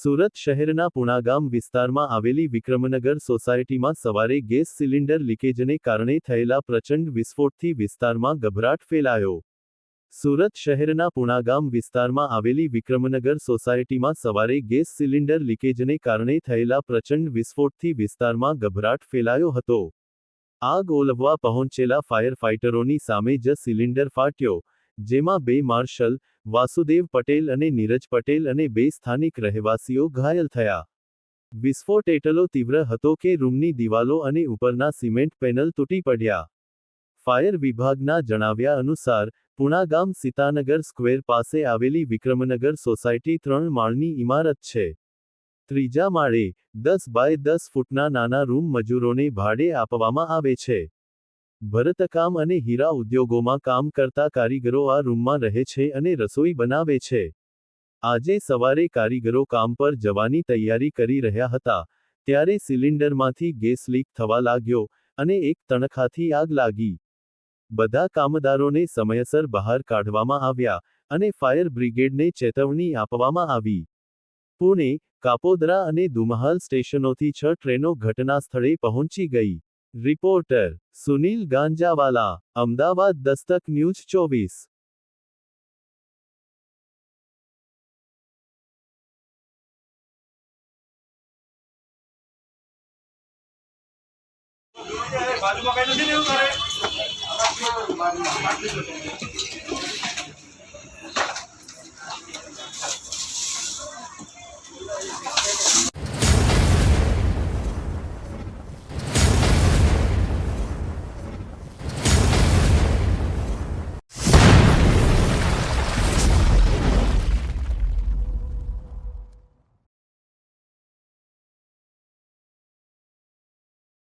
સુરત શહેરના પુણાગામ વિસ્તારમાં આવેલી વિક્રમનગર સોસાયટીમાં સવારે ગેસ સિલિન્ડર લીકેજને કારણે થયેલા પ્રચંડ વિસ્ફોટથી વિસ્તારમાં ગભરાટ ફેલાયો. સુરત શહેરના પુણાગામ વિસ્તારમાં આવેલી વિક્રમનગર સોસાયટીમાં સવારે ગેસ સિલિન્ડર લીકેજને કારણે થયેલા પ્રચંડ વિસ્ફોટથી વિસ્તારમાં ગભરાટ ફેલાયો હતો. આગ ઓલવવા પહોંચેલા ફાયર ફાઇટરોની સામે જ સિલિન્ડર ફાટ્યો, જેમાં બે માર્શલ વાસુદેવ પટેલ અને નીરજ પટેલ અને બે સ્થાનિક રહેવાસીઓ ઘાયલ થયા. વિસ્ફોટ એટલો તીવ્ર હતો કે રૂમની દિવાલો અને ઉપરના સિમેન્ટ પેનલ તૂટી પડ્યા. ફાયર વિભાગના જણાવ્યા અનુસાર પુણાગામ સીતાનગર સ્ક્વેર પાસે આવેલી વિક્રમનગર સોસાયટી ત્રણ માળની ઇમારત છે. ત્રીજા માળે દસ બાય દસ ફૂટના નાના રૂમ મજૂરોને ભાડે આપવામાં આવે છે. ભરતકામ અને હીરા ઉદ્યોગોમાં કામ કરતા કારીગરો આ રૂમમાં રહે છે અને રસોઈ બનાવે છે. આજે સવારે કારીગરો કામ પર જવાની તૈયારી કરી રહ્યા હતા, ત્યારે સિલિન્ડરમાંથી ગેસ લીક થવા લાગ્યો અને એક તણખાથી આગ લાગી. બધા કામદારોને સમયસર બહાર કાઢવામાં આવ્યા અને ફાયર બ્રિગેડને ચેતવણી આપવામાં આવી. પુણે, કાપોદરા અને દુમહાલ સ્ટેશનોથી છ ટ્રેનો ઘટના સ્થળે પહોંચી ગઈ. રિપોર્ટર સુનિલ ગાંજાવાલા અમદાવાદ દસ્તક ન્યૂઝ ચોવીસ બાજુમાં કઈ નથી એવું કરે